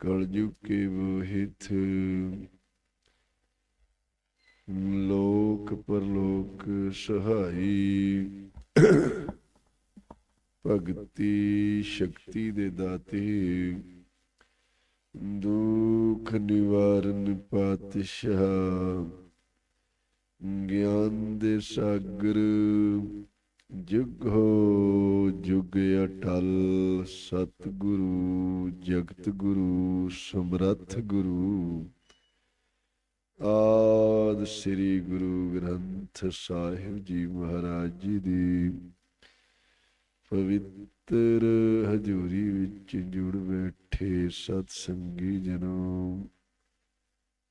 ਕਲਯੁਗ ਕੇ ਬੋਹਿਤ ਲੋਕ ਪਰਲੋਕ ਸਹਾਈ। ਭਗਤੀ ਸ਼ਕਤੀ ਦੇ ਦਾਤੇ। ਦੁਖ ਨਿਵਾਰਨ ਪਾਤਸ਼ਾਹ। ਗਿਆਨ ਦੇ ਸਾਗਰ। ਜੁਗ ਹੋ, ਜੁਗ ਅਟਲ, ਸਤਿਗੁਰੂ, ਜਗਤ ਗੁਰੂ, ਸਮਰੱਥ ਗੁਰੂ। ਆਦ ਸ੍ਰੀ ਗੁਰੂ ਗ੍ਰੰਥ ਸਾਹਿਬ ਜੀ ਮਹਾਰਾਜ ਜੀ ਦੀ ਪਵਿੱਤਰ ਹਜ਼ੂਰੀ ਵਿੱਚ ਜੁੜ ਬੈਠੇ ਸਤ ਸੰਗੀ ਜਨੋ।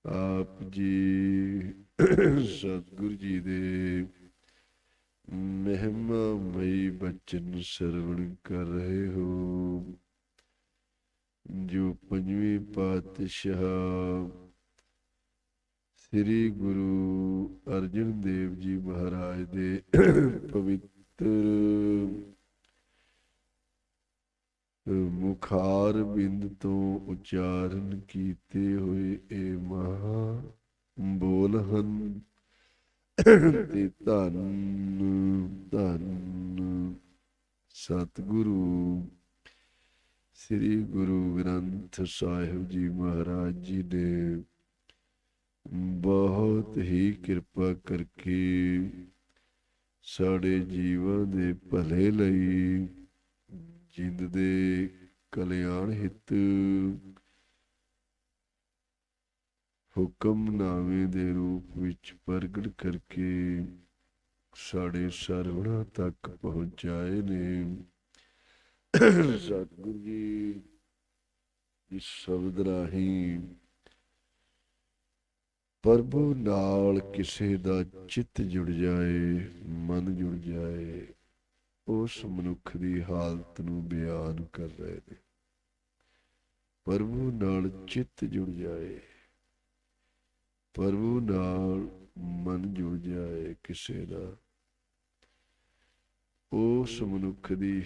ਆਪ ਜੀ, ਸਤਿਗੁਰ ਜੀ ਦੇ ਮਹਿਮਾ ਮਈ ਬਚਨ ਸਰਵਣ ਕਰ ਰਹੇ ਹੋ। ਜੋ ਪੰਜਵੇਂ ਪਾਤਸ਼ਾਹ ਸ੍ਰੀ ਗੁਰੂ ਅਰਜਨ ਦੇਵ ਜੀ ਮਹਾਰਾਜ ਦੇ ਪਵਿੱਤਰ ਮੁਖਾਰ ਬਿੰਦ ਤੋਂ ਉਚਾਰਨ ਕੀਤੇ ਹੋਏ ਇਹ ਮਹਾ ਬੋਲ ਹਨ। ਤੇ ਧੰਨ ਧੰਨ ਸਤਿਗੁਰੂ। ਸ੍ਰੀ ਗੁਰੂ ਗ੍ਰੰਥ ਸਾਹਿਬ ਜੀ ਮਹਾਰਾਜ ਜੀ ਨੇ ਬਹੁਤ ਹੀ ਕਿਰਪਾ ਕਰਕੇ ਸਾਡੇ ਜੀਵਾਂ ਦੇ ਭਲੇ ਲਈ ਜਿੰਦ ਦੇ ਕਲਿਆਣ ਹਿੱਤ ਹੁਕਮਨਾਮੇ ਦੇ ਰੂਪ ਵਿੱਚ ਪ੍ਰਗਟ ਕਰਕੇ ਸਾਡੇ ਸਰਵਣਾ ਤੱਕ ਪਹੁੰਚਾਏ ਨੇ। ਸਤਿਗੁਰੂ ਜੀ, ਇਸ ਸ਼ਬਦ ਰਾਹੀਂ ਪ੍ਰਭੂ ਨਾਲ ਕਿਸੇ ਦਾ ਚਿੱਤ ਜੁੜ ਜਾਏ, ਮਨ ਜੁੜ ਜਾਏ, ਉਸ ਮਨੁੱਖ ਦੀ ਹਾਲਤ ਨੂੰ ਬਿਆਨ ਕਰ ਰਹੇ ਨੇ। ਪ੍ਰਭੂ ਨਾਲ ਚਿੱਤ ਜੁੜ ਜਾਏ। ਪ੍ਰਭੂ ਨਾਲ ਮਨ ਜੁੜ ਜਾਏ ਕਿਸੇ ਦਾ। ਉਸ ਮਨੁੱਖ ਦੀ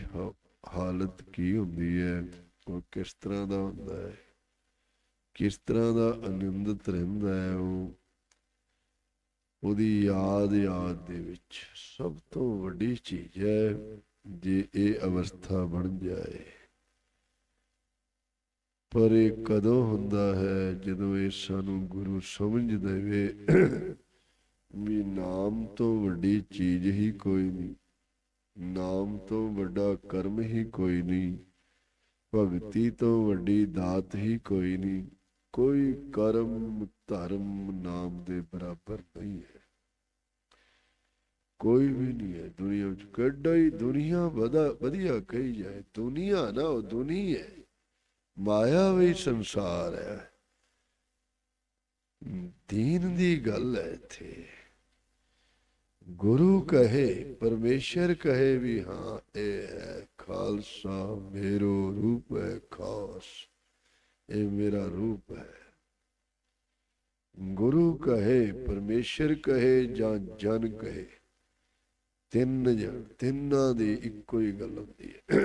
ਹਾਲਤ ਕੀ ਹੁੰਦੀ ਹੈ? ਉਹ ਕਿਸ ਤਰ੍ਹਾਂ ਦਾ ਹੁੰਦਾ ਹੈ? ਕਿਸ ਤਰ੍ਹਾਂ ਦਾ ਆਨੰਦਿਤ ਰਹਿੰਦਾ ਹੈ ਉਹ? ਉਹਦੀ ਯਾਦ ਯਾਦ ਦੇ ਵਿੱਚ ਸਭ ਤੋਂ ਵੱਡੀ ਚੀਜ਼ ਹੈ ਜੇ ਇਹ ਅਵਸਥਾ ਬਣ ਜਾਏ। ਪਰ ਇਹ ਕਦੋਂ ਹੁੰਦਾ ਹੈ ਜਦੋਂ ਇਹ ਸਾਨੂੰ ਗੁਰੂ ਸਮਝ ਦੇਵੇ? ਵੀ ਨਾਮ ਤੋਂ ਵੱਡੀ ਚੀਜ਼ ਹੀ ਕੋਈ ਨਹੀਂ, ਨਾਮ ਤੋਂ ਵੱਡਾ ਕਰਮ ਹੀ ਕੋਈ ਨਹੀਂ, ਭਗਤੀ ਤੋਂ ਵੱਡੀ ਦਾਤ ਹੀ ਕੋਈ ਨਹੀਂ, ਕੋਈ ਕਰਮ ਧਰਮ ਨਾਮ ਦੇ ਬਰਾਬਰ ਨਹੀਂ ਹੈ। ਕੋਈ ਵੀ ਨਹੀਂ ਹੈ ਦੁਨੀਆ ਵਿੱਚ, ਕਿੱਡਾ ਹੀ ਦੁਨੀਆ ਵਧਾ ਵਧੀਆ ਕਹੀ ਜਾਏ, ਦੁਨੀਆ ਨਾ ਉਹ ਦੁਨੀਆ ਹੈ। ਮਾਇਆ ਵੀ ਸੰਸਾਰ ਹੈ। ਦੀਨ ਦੀ ਗੱਲ ਹੈ ਇੱਥੇ। ਗੁਰੂ ਕਹੇ, ਪਰਮੇਸ਼ਰ ਕਹੇ ਵੀ ਹਾਂ, ਇਹ ਹੈ ਖਾਲਸਾ, ਮੇਰੋ ਰੂਪ ਹੈ ਖਾਸ। ਇਹ ਮੇਰਾ ਰੂਪ ਹੈ। ਗੁਰੂ ਕਹੇ, ਪਰਮੇਸ਼ਰ ਕਹੇ ਜਾਂ ਜਨ ਕਹੇ, ਤਿੰਨ ਜਨ, ਤਿੰਨਾਂ ਦੀ ਇੱਕੋ ਹੀ ਗੱਲ ਹੁੰਦੀ ਹੈ।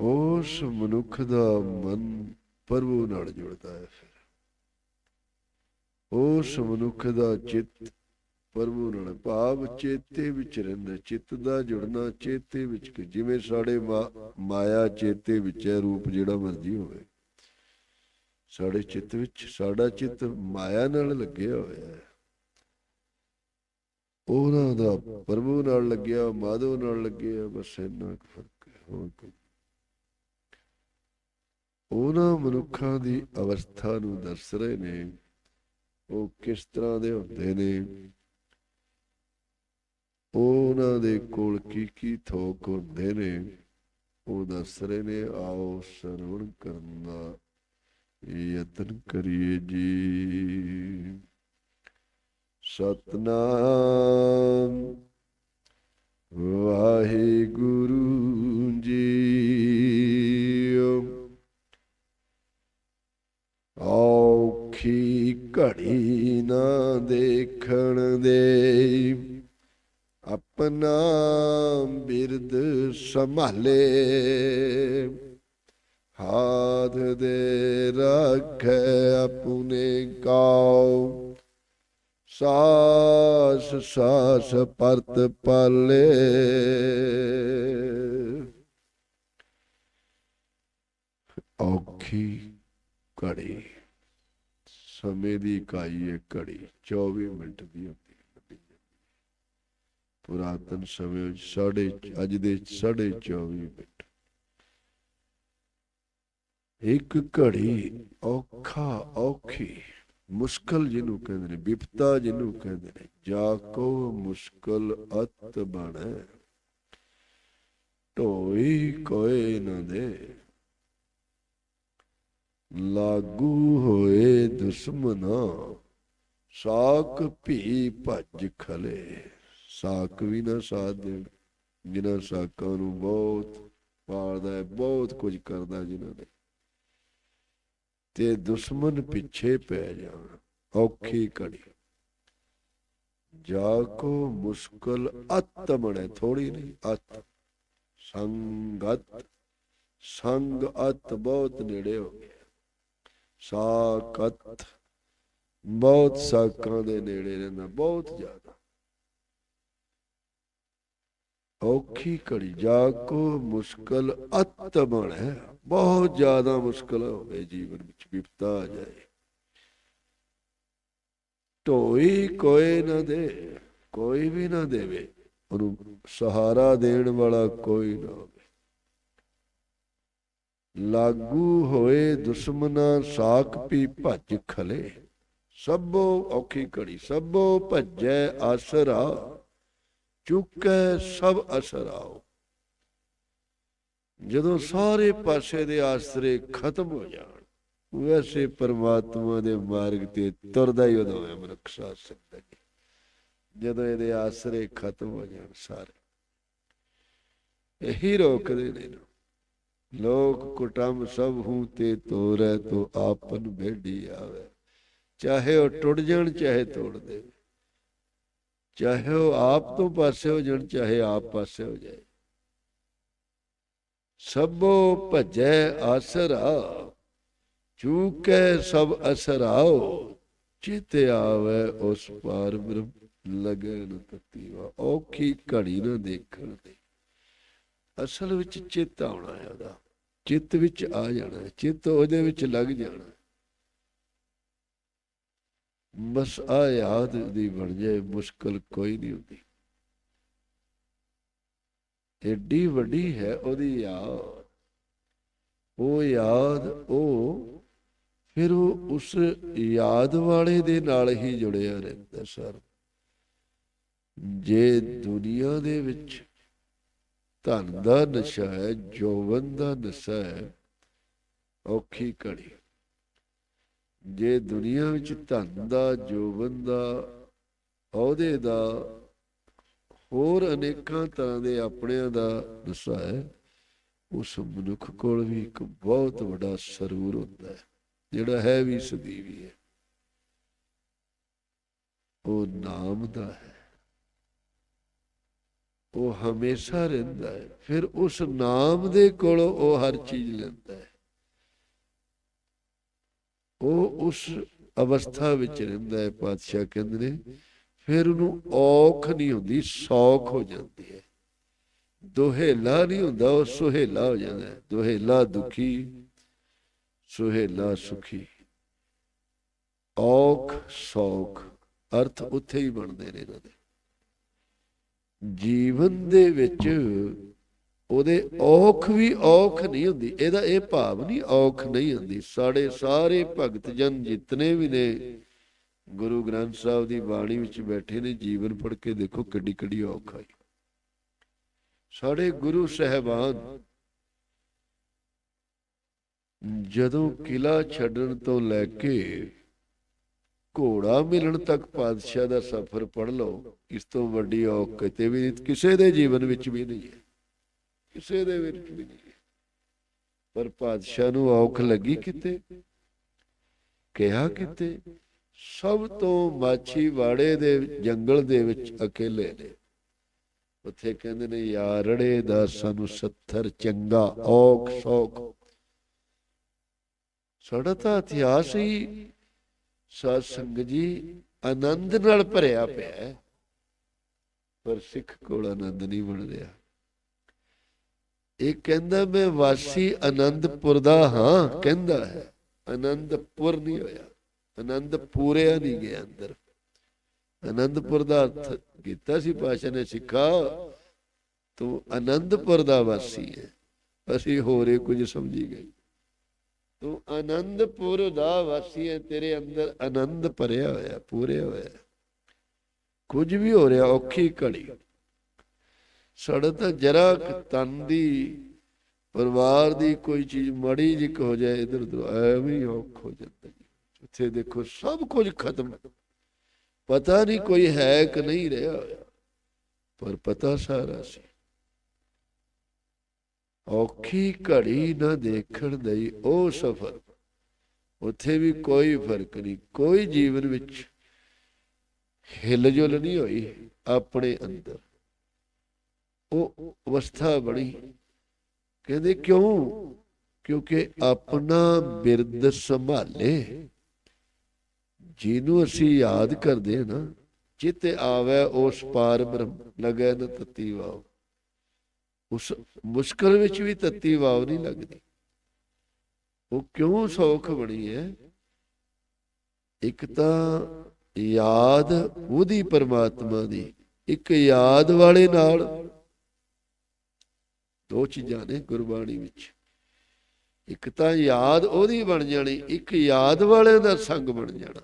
ਉਸ ਮਨੁੱਖ ਦਾ ਮਨ ਪ੍ਰਭੂ ਨਾਲ ਜੁੜਦਾ ਹੈ ਫਿਰ। ਉਸ ਮਨੁੱਖ ਦਾ ਚਿੱਤ ਪ੍ਰਭੂ ਨਾਲ, ਭਾਵ ਚੇਤੇ ਵਿੱਚ ਰਹਿੰਦਾ, ਚਿੱਤ ਦਾ ਜੁੜਨਾ ਚੇਤੇ ਵਿੱਚ ਜਿਵੇਂ ਸਾਡੇ ਮਾਇਆ ਚੇਤੇ ਵਿੱਚ ਹੈ, ਰੂਪ ਜਿਹੜਾ ਮਰਜ਼ੀ ਹੋਵੇ। ਸਾਡੇ ਚਿੱਤ ਵਿੱਚ, ਸਾਡਾ ਚਿੱਤ ਮਾਇਆ ਨਾਲ ਲੱਗਿਆ ਹੋਇਆ ਹੈ। ਉਹਨਾਂ ਦਾ ਪ੍ਰਭੂ ਨਾਲ ਲੱਗਿਆ ਮਾਧਵ ਨਾਲ ਲੱਗਿਆ, ਬਸ ਇੰਨਾ ਕੁ ਫ਼ਰਕ ਹੈ। ਹੋਰ ਕੋਈ ਉਹਨਾਂ ਮਨੁੱਖਾਂ ਦੀ ਅਵਸਥਾ ਨੂੰ ਦੱਸ ਰਹੇ ਨੇ। ਉਹ ਕਿਸ ਤਰ੍ਹਾਂ ਦੇ ਹੁੰਦੇ ਨੇ? ਉਹਨਾਂ ਦੇ ਕੋਲ ਕੀ ਕੀ ਥੋਕ ਹੁੰਦੇ ਨੇ? ਉਹ ਦੱਸ ਰਹੇ ਨੇ, ਆਓ ਸਰਵਣ ਕਰਨ ਦਾ ਯਤਨ ਕਰੀਏ ਜੀ। ਸਤਨਾਮ ਵਾਹਿਗੁਰੂ ਜੀ। ਔਖੀ ਘੜੀ ਨਾ ਦੇਖਣ ਦੇ ਆਪਣਾ ਬਿਰਦ ਸੰਭਾਲੇ। ਹਾਥ ਦੇ ਰੱਖੈ ਆਪਣੇ ਕਾਉ। ਸਾਸ ਸਾਸ ਪਰਤ ਪਾਲੇ। ਔਖੀ ਘੜੀ। ਸਮੇਂ ਦੀ ਇਕਾਈ ਹੈ ਘੜੀ 24 ਮਿੰਟ ਦੀ ਹੁੰਦੀ ਹੈ। ਪੁਰਾਤਨ ਸਮੇਂ ਵਿੱਚ ਸਾਢੇ ਅੱਜ ਦੇ 24 ਮਿੰਟ। ਇੱਕ ਘੜੀ ਔਖਾ, ਔਖੀ, ਮੁਸ਼ਕਲ ਜਿਹਨੂੰ ਕਹਿੰਦੇ ਨੇ, ਵਿਪਤਾ ਜਿਹਨੂੰ ਕਹਿੰਦੇ ਨੇ, ਜਾ ਕੋ ਮੁਸ਼ਕਲ ਅਤ ਬਣ। ਢੋਈ ਕੋਏ ਨਾ ਦੇ। ਲਾਗੂ ਹੋਏ ਦੁਸ਼ਮਨਾ, ਸਾਕ ਭੀ ਭੱਜ ਖਲੇ। ਸਾਕ ਵੀ ਨਾ ਸਾਥ ਦੇਣ, ਜਿਨ੍ਹਾਂ ਸਾਕਾਂ ਨੂੰ ਬਹੁਤ ਪਾਲਦਾ ਹੈ, ਬਹੁਤ ਕੁਝ ਕਰਦਾ ਜਿਨ੍ਹਾਂ ਨੇ ਤੇ ਦੁਸ਼ਮਨ ਪਿੱਛੇ ਪੈ ਜਾਣ, ਔਖੀ ਘੜੀ। ਜਾ ਕੋ ਮੁਸ਼ਕਲ ਅਤ ਬਣੇ ਥੋੜੀ ਨਹੀਂ, ਅਤ। ਸੰਗਤ, ਸੰਗ ਅਤ ਬਹੁਤ ਨੇੜੇ ਹੋ ਗਿਆ। ਸਾਕਤ ਬਹੁਤ ਸਾਕਾਂ ਦੇ ਨੇੜੇ ਰਹਿੰਦਾ, ਬਹੁਤ ਜ਼ਿਆਦਾ। ਔਖੀ ਘੜੀ ਜਾ ਕੋ ਮੁਸ਼ਕਲ ਅਤ ਬਣੇ ਬਹੁਤ ਜ਼ਿਆਦਾ ਮੁਸ਼ਕਲ ਹੋਵੇ ਜੀਵਨ ਵਿੱਚ ਵਿਪਤਾ ਆ ਜਾਏ। ਢੋਈ ਕੋਈ ਨਾ ਦੇ, ਕੋਈ ਵੀ ਨਾ ਦੇਵੇ। ਉਹਨੂੰ ਸਹਾਰਾ ਦੇਣ ਵਾਲਾ ਕੋਈ ਨਾ ਹੋਵੇ। ਲਾਗੂ ਹੋਏ ਦੁਸ਼ਮਨਾ ਸਾਖ ਪੀ ਭੱਜ ਖਲੇ। ਸਭੋ ਔਖੀ ਘੜੀ, ਸਭੋ ਭੱਜੈ ਆਸਰਾ, ਚੁੱਕੈ ਸਭ ਅਸਰਾਓ ਜਦੋਂ ਸਾਰੇ ਪਾਸੇ ਦੇ ਆਸਰੇ ਖਤਮ ਹੋ ਜਾਣ, ਵੈਸੇ ਪਰਮਾਤਮਾ ਦੇ ਮਾਰਗ ਤੇ ਤੁਰਦਾ ਹੀ ਉਦੋਂ ਹੈ ਮਨੁੱਖ ਸਾਧ ਸਕਦਾ ਜਦੋਂ ਇਹਦੇ ਆਸਰੇ ਖਤਮ ਹੋ ਜਾਣ ਸਾਰੇ, ਇਹੀ ਰੋਕਦੇ ਨੇ ਨਾ ਲੋਕ ਕੁਟੰਬ ਸਭ ਹੂੰ ਤੇ ਤੋਰੈ ਤੋ ਆਪਨ ਭੇਡੀ ਆਵੇ। ਚਾਹੇ ਉਹ ਟੁੱਟ ਜਾਣ, ਚਾਹੇ ਤੋੜ ਦੇ ਚਾਹੇ ਉਹ ਆਪ ਤੋਂ ਪਾਸੇ ਹੋ ਜਾਣ, ਚਾਹੇ ਆਪ ਪਾਸੇ ਹੋ ਜਾਏ। ਸਭੋ ਭਜੈ ਆਸਰਾ, ਚੂਕੈ ਸਭ ਅਸਰਾਓ, ਚਿਤ ਆਵੇ ਉਸ ਪਾਰ ਬ੍ਰਹਮ ਲਗਨ ਤਤੀਵਾ। ਔਖੀ ਘੜੀ ਨਾ ਦੇਖਣ ਦੇ ਅਸਲ ਵਿੱਚ ਚਿੱਤ ਆਉਣਾ ਹੈ ਉਹਦਾ। ਚਿੱਤ ਵਿੱਚ ਆ ਜਾਣਾ ਚਿੱਤ ਉਹਦੇ ਵਿੱਚ ਲੱਗ ਜਾਣਾ ਬਸ ਆ ਯਾਦ ਦੀ ਬਣ ਜਾਏ, ਮੁਸ਼ਕਲ ਕੋਈ ਨਹੀਂ ਹੁੰਦੀ। ਏਡੀ ਵੱਡੀ ਹੈ ਉਹਦੀ ਯਾਦ। ਉਹ ਯਾਦ, ਉਹ ਫਿਰ ਉਹ ਉਸ ਯਾਦ ਵਾਲੇ ਦੇ ਨਾਲ ਹੀ ਜੁੜਿਆ ਰਹਿੰਦਾ ਸਰ। ਜੇ ਦੁਨੀਆ ਦੇ ਵਿੱਚ ਧਨ ਦਾ ਨਸ਼ਾ ਹੈ ਜੋਵਨ ਦਾ ਨਸ਼ਾ ਹੈ, ਔਖੀ ਘੜੀ। ਜੇ ਦੁਨੀਆ ਵਿੱਚ ਧਨ ਦਾ ਜੋਵਨ ਦਾ, ਅਹੁਦੇ ਦਾ, ਹੋਰ ਅਨੇਕਾਂ ਤਰ੍ਹਾਂ ਦੇ ਆਪਣਿਆਂ ਦਾ ਨਸ਼ਾ ਹੈ, ਉਸ ਮਨੁੱਖ ਕੋਲ ਵੀ ਇੱਕ ਬਹੁਤ ਵੱਡਾ ਸਰੂਰ ਹੁੰਦਾ ਹੈ, ਜਿਹੜਾ ਹੈ ਵੀ ਸਦੀਵੀ ਹੈ। ਉਹ ਨਾਮ ਦਾ ਹੈ। ਉਹ ਹਮੇਸ਼ਾ ਰਹਿੰਦਾ ਹੈ। ਫਿਰ ਉਸ ਨਾਮ ਦੇ ਕੋਲੋਂ ਉਹ ਹਰ ਚੀਜ਼ ਲੈਂਦਾ ਹੈ। ਉਹ ਉਸ ਅਵਸਥਾ ਵਿੱਚ ਰਹਿੰਦਾ ਹੈ, ਪਾਤਸ਼ਾਹ ਕਹਿੰਦੇ ਨੇ। ਫਿਰ ਉਹਨੂੰ ਔਖ ਨਹੀਂ ਹੁੰਦੀ, ਸੌਖ ਹੋ ਜਾਂਦੀ ਹੈ। ਦੋਹੇਲਾ ਨਹੀਂ ਹੁੰਦਾ, ਉਹ ਸੁਹੇਲਾ ਹੋ ਜਾਂਦਾ ਹੈ। ਦੋਹੇਲਾ ਦੁਖੀ, ਸੁਹੇਲਾ ਸੁਖੀ। ਔਖ, ਸੌਖ, ਅਰਥ ਉੱਥੇ ਹੀ ਬਣਦੇ ਨੇ ਇਹਨਾਂ ਦੇ। ਜੀਵਨ ਦੇ ਵਿੱਚ ਉਹਦੇ ਔਖ ਵੀ ਔਖ ਨਹੀਂ ਹੁੰਦੀ। ਇਹਦਾ ਇਹ ਭਾਵ ਨਹੀਂ ਔਖ ਨਹੀਂ ਹੁੰਦੀ। ਸਾਡੇ ਸਾਰੇ ਭਗਤ ਜਨ ਜਿਤਨੇ ਵੀ ਨੇ, ਗੁਰੂ ਗ੍ਰੰਥ ਸਾਹਿਬ ਦੀ ਬਾਣੀ ਵਿੱਚ ਬੈਠੇ ਨੇ, ਜੀਵਨ ਪੜ ਕੇ ਦੇਖੋ ਕਿੱਡੀ ਕਿੱਡੀ ਔਖ ਆਈ। ਸਾਡੇ ਗੁਰੂ ਸਹਿਬਾਨ ਜਦੋਂ ਕਿਲਾ ਛੱਡਣ ਤੋਂ ਲੈ ਕੇ ਘੋੜਾ ਮਿਲਣ ਤੱਕ ਪਾਤਸ਼ਾਹ ਦਾ ਸਫ਼ਰ ਪੜ ਲਓ। ਇਸ ਤੋਂ ਵੱਡੀ ਔਖ ਕਿਤੇ ਵੀ ਕਿਸੇ ਦੇ ਜੀਵਨ ਵਿੱਚ ਵੀ ਨਹੀਂ ਹੈ। ਕਿਸੇ ਦੇ ਵਿੱਚ ਵੀ ਨਹੀਂ ਪਰ ਪਾਤਸ਼ਾਹ ਨੂੰ ਔਖ ਲੱਗੀ ਕਿਤੇ? ਕਿਹਾ ਕਿਤੇ? ਸਭ ਤੋਂ ਮਾਛੀ ਵਾੜੇ ਦੇ ਜੰਗਲ ਦੇ ਵਿੱਚ ਅਕੇਲੇ ਨੇ। ਉੱਥੇ ਕਹਿੰਦੇ ਨੇ, ਯਾਰੜੇ ਦਾ ਸਾਨੂੰ 70 ਚੰਗਾ, ਔਖ ਸੌਖ। ਸਾਡਾ ਤਾਂ ਇਤਿਹਾਸ ਹੀ ਸਾਧ ਸੰਗਤ ਜੀ ਆਨੰਦ ਨਾਲ ਭਰਿਆ ਪਿਆ ਹੈ। ਪਰ ਸਿੱਖ ਕੋਲ ਆਨੰਦ ਨਹੀਂ ਬਣ ਰਿਹਾ। ਇਹ ਕਹਿੰਦਾ, ਮੈਂ ਵਾਸੀ ਆਨੰਦਪੁਰ ਦਾ ਹਾਂ, ਕਹਿੰਦਾ ਹੈ। ਆਨੰਦਪੁਰ ਨਹੀਂ ਹੋਇਆ। ਆਨੰਦ ਪੂਰਿਆ ਨਹੀਂ ਗਿਆ ਅੰਦਰ। ਆਨੰਦਪੁਰ ਦਾ ਅਰਥ ਕੀਤਾ ਸੀ ਪਾਸ਼ਾ ਨੇ, ਸਿੱਖਾ, ਤੂੰ ਆਨੰਦਪੁਰ ਦਾ ਵਾਸੀ ਹੈ। ਅਸੀਂ ਹੋਰੇ ਕੁਝ ਸਮਝੀ ਗਏ। ਤੂੰ ਆਨੰਦਪੁਰ ਦਾ ਵਾਸੀ ਹੈ ਤੇਰੇ ਅੰਦਰ ਆਨੰਦ ਭਰਿਆ ਹੋਇਆ ਪੂਰਿਆ ਹੋਇਆ। ਕੁਝ ਵੀ ਹੋ ਰਿਹਾ, ਔਖੀ ਘੜੀ। ਸਾਡਾ ਤਾਂ ਜਰਾ ਕੁ ਤਨ ਦੀ, ਪਰਿਵਾਰ ਦੀ ਕੋਈ ਚੀਜ਼ ਮਾੜੀ ਜਿਹੀ ਹੋ ਜਾਏ, ਇਧਰ ਉਧਰ ਐਵੇਂ ਔਖ ਹੋ ਜਾਂਦਾ। ਉੱਥੇ ਦੇਖੋ ਸਭ ਕੁਝ ਖਤਮ। ਪਤਾ ਨਹੀਂ ਕੋਈ ਹੈ ਕਿ ਨਹੀਂ ਰਿਹਾ ਪਰ ਪਤਾ ਸਾਰਾ ਸੀ। ਔਖੀ ਘੜੀ ਨਾ ਦੇਖਣ ਦਈ ਉਹ ਸਫਰ। ਉੱਥੇ ਵੀ ਕੋਈ ਫ਼ਰਕ ਨਹੀਂ, ਕੋਈ ਜੀਵਨ ਵਿੱਚ ਹਿਲਜੁਲ ਨਹੀਂ ਹੋਈ ਆਪਣੇ ਅੰਦਰ। ਉਹ ਅਵਸਥਾ ਬਣੀ। ਕਹਿੰਦੇ ਕਿਉਂ? ਕਿਉਂਕਿ ਆਪਣਾ ਬਿਰਦ ਸੰਭਾਲੇ। ਜਿਹਨੂੰ ਅਸੀਂ ਯਾਦ ਕਰਦੇ ਹਾਂ ਨਾ ਚਿਤ ਆਵੇ ਉਸ ਪਾਰ ਬ੍ਰਹਮ, ਲਗੈ ਨ ਤਤੀ ਵਾਵ ਉਸ ਮੁਸ਼ਕਲ ਵਿੱਚ ਵੀ ਤੱਤੀ ਵਾਵ ਨਹੀਂ ਲੱਗਦੀ। ਉਹ ਕਿਉਂ ਸੌਖ ਬਣੀ ਹੈ? ਇੱਕ ਤਾਂ ਯਾਦ ਉਹਦੀ ਪਰਮਾਤਮਾ ਦੀ, ਇੱਕ ਯਾਦ ਵਾਲੇ ਨਾਲ। ਦੋ ਚੀਜ਼ਾਂ ਨੇ ਗੁਰਬਾਣੀ ਵਿੱਚ। ਇੱਕ ਤਾਂ ਯਾਦ ਉਹਦੀ ਬਣ ਜਾਣੀ, ਇੱਕ ਯਾਦ ਵਾਲੇ ਦਾ ਸੰਗ ਬਣ ਜਾਣਾ।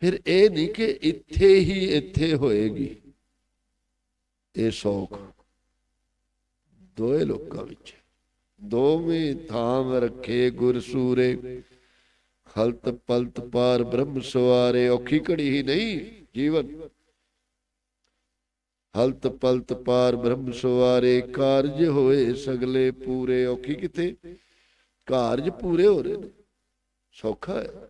ਫਿਰ ਇਹ ਨਹੀਂ ਕਿ ਇੱਥੇ ਹੀ ਇੱਥੇ ਹੋਏਗੀ। ਇਹ ਸੌਖ। ਦੋਏ ਲੋਕਾਂ ਵਿੱਚ। ਦੋਵੇਂ ਥਾਮ ਰੱਖੇ ਗੁਰ ਸੂਰੇ ਹਲਤ ਪਲਤ ਪਾਰ ਬ੍ਰਹਮ ਸਵਾਰੇ, ਔਖੀ ਘੜੀ ਹੀ ਨਹੀਂ ਜੀਵਨ। ਹਲਤ ਪਲਤ ਪਾਰ ਬ੍ਰਹਮ ਸਵਾਰੇ, ਕਾਰਜ ਹੋਏ ਸਗਲੇ ਪੂਰੇ। ਔਖੀ ਕਿਥੇ? ਕਾਰਜ ਪੂਰੇ ਹੋ ਰਹੇ ਨੇ। ਸੌਖਾ ਹੈ।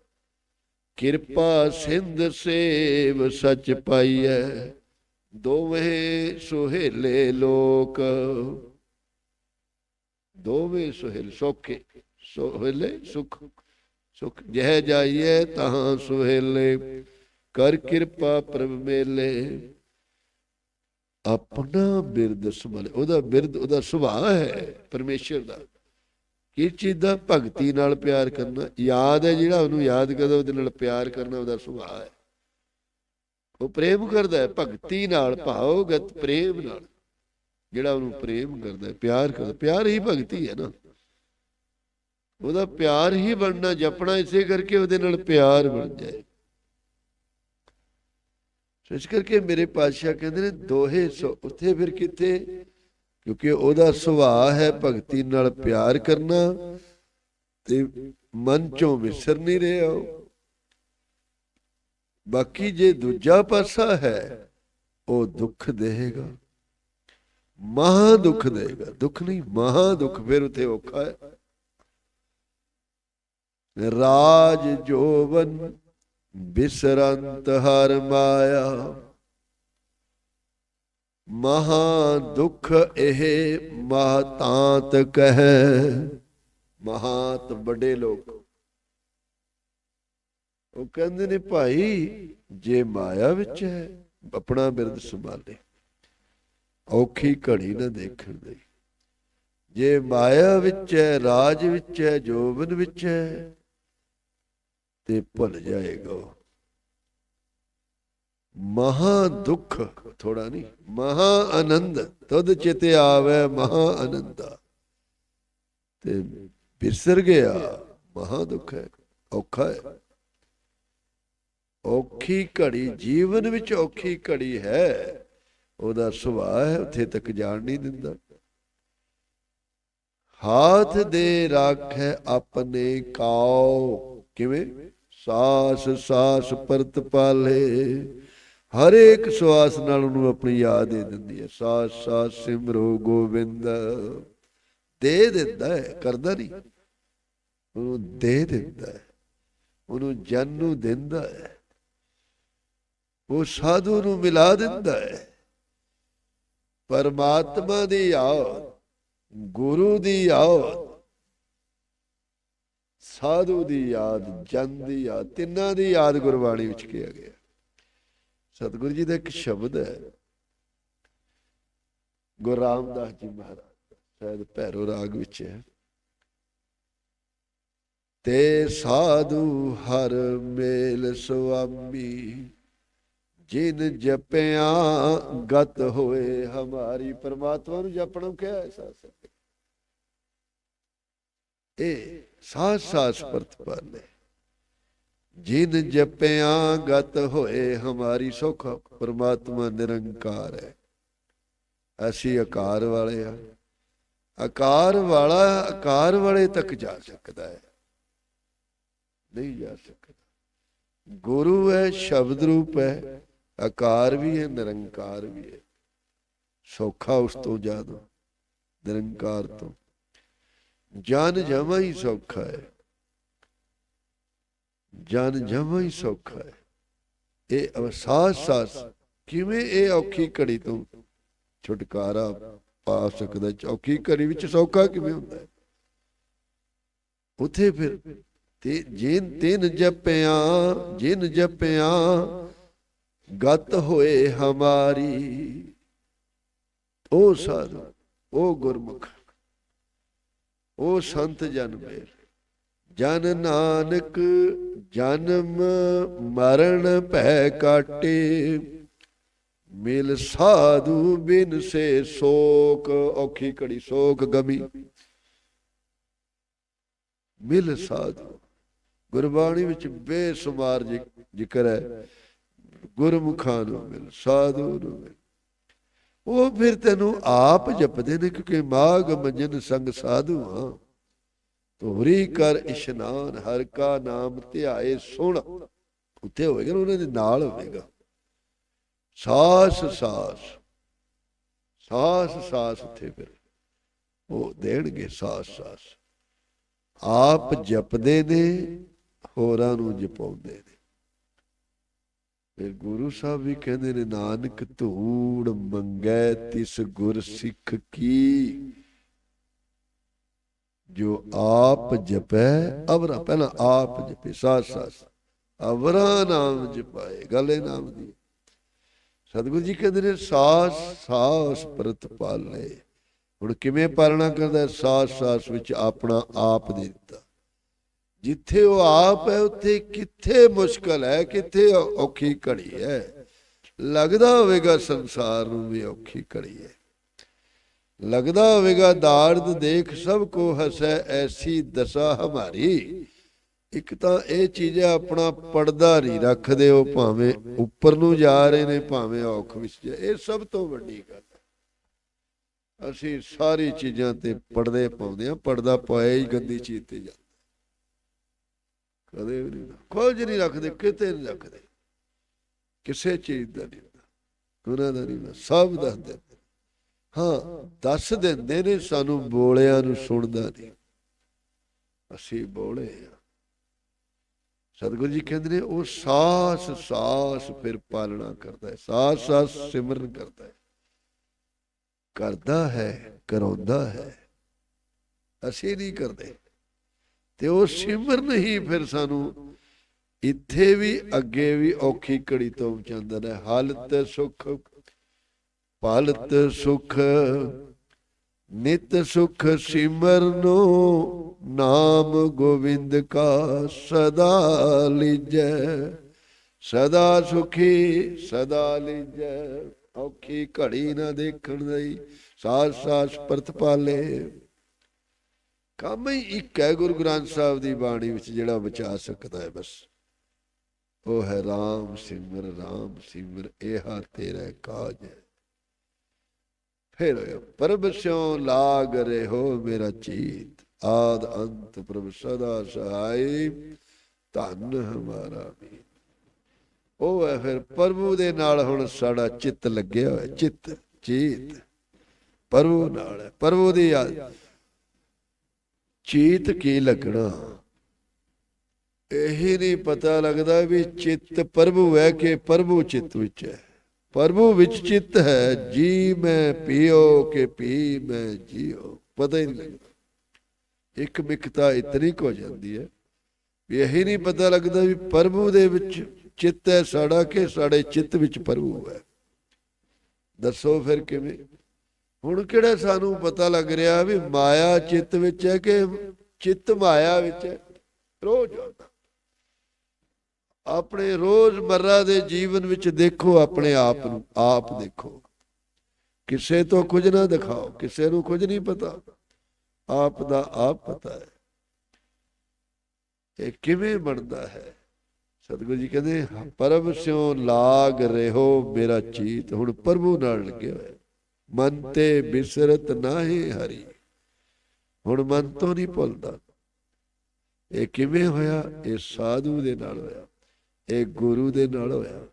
ਕਿਰਪਾ ਸਿੰਧ ਸੇਵ ਸਚ ਪਾਈਐ ਦੋਵੇਂ ਸੁਹੇਲੇ ਲੋਕ। ਦੋਵੇਂ ਸੁਹੇਲ ਸੋਖੇ, ਸੁਹੇਲੇ ਸੁਖ ਸੁਖ ਜਹ ਜਾਈਏ ਤਹਾਂ ਸੁਹੇਲੇ। ਕਰ ਕਿਰਪਾ ਪ੍ਰਭ ਮੇਲੇ। ਆਪਣਾ ਬਿਰਦ ਸੰਭਾਲੇ। ਉਹਦਾ ਬਿਰਦ ਉਹਦਾ ਸੁਭਾਅ ਹੈ ਪਰਮੇਸ਼ਰ ਦਾ। ਕਿਸ ਚੀਜ਼ ਦਾ? ਭਗਤੀ ਨਾਲ ਪਿਆਰ ਕਰਨਾ। ਯਾਦ ਹੈ ਜਿਹੜਾ ਉਹਨੂੰ ਯਾਦ ਕਰਦਾ, ਉਹਦੇ ਨਾਲ ਪਿਆਰ ਕਰਨਾ, ਉਹਦਾ ਸੁਭਾਅ ਹੈ। ਉਹ ਪ੍ਰੇਮ ਕਰਦਾ ਹੈ। ਭਗਤੀ ਨਾਲ, ਭਾਵਗਤ ਪ੍ਰੇਮ ਨਾਲ। ਜਿਹੜਾ ਉਹਨੂੰ ਪ੍ਰੇਮ ਕਰਦਾ ਹੈ ਪਿਆਰ ਕਰਦਾ, ਪਿਆਰ ਹੀ ਭਗਤੀ ਹੈ ਨਾ। ਉਹਦਾ ਪਿਆਰ ਹੀ ਬਣਨਾ, ਜਪਣਾ, ਇਸੇ ਕਰਕੇ ਉਹਦੇ ਨਾਲ ਪਿਆਰ ਬਣ ਜਾਏ। ਇਸ ਕਰਕੇ ਮੇਰੇ ਪਾਤਸ਼ਾਹ ਕਹਿੰਦੇ ਨੇ, ਦੋਹੇ ਸੋ ਉੱਥੇ ਫਿਰ ਕਿੱਥੇ? ਕਿਉਂਕਿ ਉਹਦਾ ਸੁਭਾਅ ਹੈ ਭਗਤੀ ਨਾਲ ਪਿਆਰ ਕਰਨਾ ਤੇ ਮਨ ਚੋਂ ਵਿਸਰ ਨਹੀਂ ਰਿਹਾ ਉਹ। ਬਾਕੀ ਜੇ ਦੂਜਾ ਪਾਸਾ ਹੈ, ਉਹ ਦੁੱਖ ਦੇਗਾ ਮਹਾ ਦੁੱਖ ਦੇਗਾ। ਦੁੱਖ ਨਹੀਂ, ਮਹਾ ਦੁੱਖ। ਫਿਰ ਉਥੇ ਔਖਾ ਹੈ। ਰਾਜ ਜੋਵਨ ਬਿਸਰੰਤ ਹਰ ਮਾਇਆ। ਮਹਾ ਦੁਖ ਇਹ ਮਹਤਾਂਤ ਕਹਿ। ਮਹਾਤ ਵੱਡੇ ਲੋਕ। ਉਹ ਕਹਿੰਦੇ ਨੇ, ਭਾਈ, ਜੇ ਮਾਇਆ ਵਿੱਚ ਹੈ, ਆਪਣਾ ਬਿਰਦ ਸੰਭਾਲੇ। ਔਖੀ ਘੜੀ ਨਾ ਦੇਖਣ ਦੇ। ਜੇ ਮਾਇਆ ਵਿੱਚ ਹੈ ਰਾਜ ਵਿੱਚ ਹੈ ਜੋਬਨ ਵਿੱਚ ਹੈ ਤੇ ਭੁੱਲ ਜਾਏਗਾ ਮਹਾ ਦੁੱਖ ਥੋੜਾ ਨਹੀਂ ਮਹਾ ਆਨੰਦ ਤਦ ਚਿਤ ਆਵੇ ਮਹਾ ਆਨੰਦਾ। ਤੇ ਬਿਸਰ ਗਿਆ, ਮਹਾ ਦੁੱਖ ਹੈ, ਔਖਾ ਹੈ। ਔਖੀ ਘੜੀ ਜੀਵਨ ਵਿੱਚ ਔਖੀ ਘੜੀ ਹੈ। ਉਹਦਾ ਸੁਭਾਅ ਹੈ, ਉੱਥੇ ਤੱਕ ਜਾਣ ਨਹੀਂ ਦਿੰਦਾ। ਹਾਥ ਦੇ ਰੱਖੈ ਆਪਣੇ ਕਾਉ। ਕਿਵੇਂ? ਸਾਸ ਸਾਸ ਪਰਤ ਪਾਲੇ। ਹਰ ਇੱਕ ਸਵਾਸ ਨਾਲ ਉਹਨੂੰ ਆਪਣੀ ਯਾਦ ਦੇ ਦਿੰਦੀ ਹੈ। ਸਾਸ ਸਾਸ ਸਿਮਰੋ ਗੋਬਿੰਦ ਦੇ ਦਿੰਦਾ ਹੈ, ਕਰਦਾ ਨਹੀਂ। ਉਹਨੂੰ ਦੇ ਦਿੰਦਾ ਹੈ। ਉਹਨੂੰ ਜਨ ਨੂੰ ਦਿੰਦਾ ਹੈ। ਉਹ ਸਾਧੂ ਨੂੰ ਮਿਲਾ ਦਿੰਦਾ ਹੈ। ਪਰਮਾਤਮਾ ਦੀ ਯਾਦ ਗੁਰੂ ਦੀ ਯਾਦ ਸਾਧੂ ਦੀ ਯਾਦ, ਜਨ ਦੀ ਯਾਦ, ਤਿੰਨਾਂ ਦੀ ਯਾਦ ਗੁਰਬਾਣੀ ਵਿੱਚ ਕਿਹਾ ਗਿਆ। ਸਤਿਗੁਰੂ ਜੀ ਦਾ ਇੱਕ ਸ਼ਬਦ ਹੈ। ਗੁਰੂ ਰਾਮਦਾਸ ਜੀ ਮਹਾਰਾਜ, ਸ਼ਾਇਦ ਭੈਰੋ ਰਾਗ ਵਿੱਚ ਹੈ। ਤੇ ਸਾਧੂ ਹਰ ਮੇਲ ਸੁਆਮੀ ਜਿਨ ਜਪਿਆ ਗਤ ਹੋਏ ਹਮਾਰੀ ਪਰਮਾਤਮਾ ਨੂੰ ਜਪਣਾ ਕਿਹਾ ਹੈ ਸਾਸ ਇਹ ਸਾਸ ਸਾਸ ਪ੍ਰਤਪਾਲੇ ਜਿਨ ਜਪਿਆ ਗਤ ਹੋਏ ਹਮਾਰੀ ਸੁਖ ਪਰਮਾਤਮਾ ਨਿਰੰਕਾਰ ਹੈ। ਅਸੀਂ ਆਕਾਰ ਵਾਲੇ ਆ ਆਕਾਰ ਵਾਲਾ ਆਕਾਰ ਵਾਲੇ ਤੱਕ ਜਾ ਸਕਦਾ ਹੈ। ਨਹੀਂ ਜਾ ਸਕਦਾ। ਗੁਰੂ ਹੈ, ਸ਼ਬਦ ਰੂਪ ਹੈ। ਆਕਾਰ ਵੀ ਹੈ, ਨਿਰੰਕਾਰ ਵੀ ਹੈ। ਸੌਖਾ ਉਸ ਤੋਂ ਜ਼ਿਆਦਾ ਨਿਰੰਕਾਰ ਤੋਂ। ਜਨ ਜਮਾ ਹੀ ਸੌਖਾ ਹੈ। ਜਨ ਜਮਾ ਹੀ ਸੌਖਾ ਹੈ। ਇਹ ਅਵਸਾਸ ਸਾਸ ਕਿਵੇਂ ਇਹ ਔਖੀ ਘੜੀ ਤੋਂ ਛੁਟਕਾਰਾ ਪਾ ਸਕਦਾ ਔਖੀ ਘੜੀ ਵਿੱਚ ਸੌਖਾ ਕਿਵੇਂ ਹੁੰਦਾ ਹੈ? ਉਥੇ ਫਿਰ ਤੇ ਜਿਨ ਤਿੰਨ ਜਪਿਆ, ਜਿਨ ਜਪਿਆ ਗਤ ਹੋਏ ਹਮਾਰੀ। ਉਹ ਸਾਧੂ ਉਹ ਗੁਰਮੁਖ ਉਹ ਸੰਤ ਜਨ ਮੇਰ ਜਨ ਨਾਨਕ ਜਨਮ ਮਰਨ ਭੈ ਕਾਟੇ। ਮਿਲ ਸਾਧੂ ਬਿਨ ਸੇ ਸੋਕ, ਔਖੀ ਘੜੀ ਸੋਕ ਗਮੀ। ਮਿਲ ਸਾਧੂ, ਗੁਰਬਾਣੀ ਵਿੱਚ ਬੇਸ਼ੁਮਾਰ ਜ਼ਿਕਰ ਹੈ। ਗੁਰਮੁਖਾਂ ਨੂੰ ਮਿਲ, ਸਾਧੂ ਨੂੰ ਮਿਲ। ਉਹ ਫਿਰ ਤੈਨੂੰ ਆਪ ਜਪਦੇ ਨੇ, ਕਿਉਂਕਿ ਮਾਗ ਮੰਜਨ ਸੰਗ ਸਾਧੂ ਹਾਂ। ਤੋਰੀ ਕਰ ਇਸ਼ਨਾਨ, ਹਰ ਕਾ ਨਾਮ ਧਿਆਏ ਸੁਣ। ਉੱਥੇ ਹੋਏਗਾ ਉਹਨਾਂ ਦੇ ਨਾਲ ਹੋਵੇਗਾ। ਸਾਸ ਸਾਸ। ਸਾਸ ਸਾਸ ਉੱਥੇ ਫਿਰ। ਉਹ ਦੇਣਗੇ ਸਾਸ ਸਾਸ। ਆਪ ਜਪਦੇ ਨੇ, ਹੋਰਾਂ ਨੂੰ ਜਪਾਉਂਦੇ ਨੇ। ਫਿਰ ਗੁਰੂ ਸਾਹਿਬ ਵੀ ਕਹਿੰਦੇ ਨੇ, ਨਾਨਕ ਧੂੜ ਮੰਗੈ ਤਿਸ ਗੁਰ ਸਿੱਖ ਕੀ? ਜੋ ਆਪ ਜਪੈ, ਅਵਰਾ, ਪਹਿਲਾਂ ਆਪ ਜਪੇ ਸਾਸ ਸਾਸ ਅਵਰਾ ਨਾਮ ਜਪਾਏ, ਗਲੇ ਨਾਮ ਦੀ। ਸਤਿਗੁਰੂ ਜੀ ਕਹਿੰਦੇ ਨੇ ਸਾਸ ਸਾਸ ਪ੍ਰਤ ਪਾਲੇ। ਹੁਣ ਕਿਵੇਂ ਪਾਲਣਾ ਕਰਦਾ ਸਾਸ ਸਾਸ ਵਿੱਚ ਆਪਣਾ ਆਪ ਦੇ ਦਿੱਤਾ। ਜਿੱਥੇ ਉਹ ਆਪ ਹੈ, ਉੱਥੇ ਕਿੱਥੇ ਮੁਸ਼ਕਲ ਹੈ, ਕਿੱਥੇ ਔਖੀ ਘੜੀ ਹੈ। ਲੱਗਦਾ ਹੋਵੇਗਾ ਸੰਸਾਰ ਨੂੰ ਵੀ ਔਖੀ ਘੜੀ ਹੈ। ਲੱਗਦਾ ਹੋਵੇਗਾ ਦਾਰਦ ਦੇਖ ਸਭ ਕੋ ਹਸੈ, ਐਸੀ ਦਸ਼ਾ ਹਮਾਰੀ। ਇੱਕ ਤਾਂ ਇਹ ਚੀਜ਼ ਹੈ, ਆਪਣਾ ਪਰਦਾ ਨਹੀਂ ਰੱਖਦੇ ਉਹ ਭਾਵੇਂ ਉੱਪਰ ਨੂੰ ਜਾ ਰਹੇ ਨੇ, ਭਾਵੇਂ ਔਖ ਵਿੱਚ ਇਹ ਸਭ ਤੋਂ ਵੱਡੀ ਗੱਲ ਅਸੀਂ ਸਾਰੀ ਚੀਜ਼ਾਂ ਤੇ ਪਰਦੇ ਪਾਉਂਦੇ ਆ ਪਰਦਾ ਪਾਇਆ ਹੀ ਗੰਦੀ ਚੀਜ਼ ਤੇ ਜਾਂਦਾ। ਕਦੇ ਵੀ ਨਹੀਂ ਕੁਝ ਨਹੀਂ ਰੱਖਦੇ, ਕਿਤੇ ਨਹੀਂ ਰੱਖਦੇ। ਕਿਸੇ ਚੀਜ਼ ਦਾ ਨਹੀਂ ਉਹਨਾਂ ਦਾ ਨਹੀਂ ਸਭ ਦੱਸ ਦਿੰਦੇ ਹਾਂ, ਦੱਸ ਦਿੰਦੇ ਨੇ, ਸਾਨੂੰ ਬੋਲਿਆਂ ਨੂੰ ਸੁਣਦਾ ਨਹੀਂ। ਅਸੀਂ ਬੋਲੇ ਆ ਸਤਿਗੁਰੂ ਜੀ ਕਹਿੰਦੇ ਨੇ, ਉਹ ਸਾਸ ਸਾਸ ਫਿਰ ਪਾਲਣਾ ਕਰਦਾ ਹੈ। ਸਾਸ ਸਾਸ ਸਿਮਰਨ ਕਰਦਾ ਹੈ। ਕਰਦਾ ਹੈ, ਕਰਾਉਂਦਾ ਹੈ। ਅਸੀਂ ਨਹੀਂ ਕਰਦੇ। ਤੇ ਉਹ ਸਿਮਰਨ ਹੀ ਫਿਰ ਸਾਨੂੰ ਇੱਥੇ ਵੀ, ਅੱਗੇ ਵੀ ਔਖੀ ਘੜੀ ਤੋਂ ਬਚਾਉਂਦਾ ਹੈ ਹਾਲਤ ਸੁਖ, ਪਾਲਤ ਸੁਖ, ਨਿਤ ਸੁਖ ਸਿਮਰਨੋ ਨਾਮ ਗੋਵਿੰਦ ਕਾ ਸਦਾ ਲਿਜੈ। ਸਦਾ ਸੁਖੀ, ਸਦਾ ਲਿਜੈ। ਔਖੀ ਘੜੀ ਨਾ ਦੇਖਣ ਲਈ ਸਾਸ ਸਾਸ ਪ੍ਰਤਪਾਲੇ। ਕੰਮ ਹੀ ਇੱਕ ਹੈ ਗੁਰੂ ਗ੍ਰੰਥ ਸਾਹਿਬ ਦੀ ਬਾਣੀ ਵਿੱਚ, ਜਿਹੜਾ ਬਚਾ ਸਕਦਾ ਹੈ ਬਸ। ਉਹ ਹੈ RAM ਸਿਮਰ RAM ਸਿਮਰ, ਇਹ ਤੇਰਾ ਕਾਜ ਹੈ। ਫਿਰ ਪਰਬ ਸਿਉ ਲਾਗ ਰਹੋ ਮੇਰਾ ਚੀਤ, ਆਦ ਅੰਤ ਪ੍ਰਭ ਸਦਾ ਸਹਾਈ, ਧੰਨ ਹਮਾਰਾ ਵੀ ਉਹ ਹੈ ਫਿਰ ਪ੍ਰਭੂ ਦੇ ਨਾਲ ਹੁਣ ਸਾਡਾ ਚਿੱਤ ਲੱਗਿਆ ਹੋਇਆ, ਚਿੱਤ, ਚੀਤ। ਪ੍ਰਭੂ ਨਾਲ ਪ੍ਰਭੂ ਦੀ ਯਾਦ। ਚੀਤ ਕੀ ਲੱਗਣਾ। ਇਹੀ ਨਹੀਂ ਪਤਾ ਲੱਗਦਾ ਵੀ ਚਿੱਤ ਪ੍ਰਭੂ ਹੈ ਕਿ ਪ੍ਰਭੂ ਚਿੱਤ ਵਿੱਚ ਹੈ। ਪ੍ਰਭੂ ਵਿੱਚ ਚਿੱਤ ਹੈ, ਜੀ ਮੈਂ ਪੀਓ ਕਿ ਪੀ ਮੈਂ ਜੀਓ। ਪਤਾ ਹੀ ਨਹੀਂ ਲੱਗਦਾ। ਇੱਕ ਮਿਕਤਾ ਇਤਨੀ ਕੋ ਜਾਂਦੀ ਹੈ ਵੀ ਇਹੀ ਨਹੀਂ ਪਤਾ ਲੱਗਦਾ ਵੀ ਪ੍ਰਭੂ ਦੇ ਵਿੱਚ ਚਿੱਤ ਹੈ, ਸਾਡਾ ਕਿ ਸਾਡੇ ਚਿੱਤ ਵਿੱਚ ਪ੍ਰਭੂ ਹੈ। ਦੱਸੋ ਫਿਰ ਕਿਵੇਂ? ਹੁਣ ਕਿਹੜਾ ਸਾਨੂੰ ਪਤਾ ਲੱਗ ਰਿਹਾ ਵੀ ਮਾਇਆ ਚਿੱਤ ਵਿੱਚ ਹੈ ਕਿ ਚਿੱਤ ਮਾਇਆ ਵਿੱਚ ਹੈ? ਰੋਜ਼ ਆਪਣੇ ਰੋਜ਼ ਮਰਰਾ ਦੇ ਜੀਵਨ ਵਿੱਚ ਦੇਖੋ, ਆਪਣੇ ਆਪ ਨੂੰ, ਆਪ ਦੇਖੋ। ਕਿਸੇ ਤੋਂ ਕੁਝ ਨਾ ਦਿਖਾਓ, ਕਿਸੇ ਨੂੰ ਕੁਝ ਨਹੀਂ ਪਤਾ। ਆਪ ਦਾ ਆਪ ਪਤਾ ਹੈ। ਇਹ ਕਿਵੇਂ ਬਣਦਾ ਹੈ? ਸਤਿਗੁਰੂ ਜੀ ਕਹਿੰਦੇ, ਪਰਮ ਸਿਉ ਲਾਗ ਰਹੋ ਮੇਰਾ ਚੀਤ। ਹੁਣ ਪ੍ਰਭੂ ਨਾਲ ਲੱਗਿਆ ਹੋਇਆ ਮਨ ਤੇ ਬਿਸਰਤ ਨਾਹੀ ਹਰੀ। ਹੁਣ ਮਨ ਤੋਂ ਨਹੀਂ ਭੁੱਲਦਾ। ਇਹ ਕਿਵੇਂ ਹੋਇਆ? ਇਹ ਸਾਧੂ ਦੇ ਨਾਲ ਹੋਇਆ। ਇਹ ਗੁਰੂ ਦੇ ਨਾਲ ਹੋਇਆ।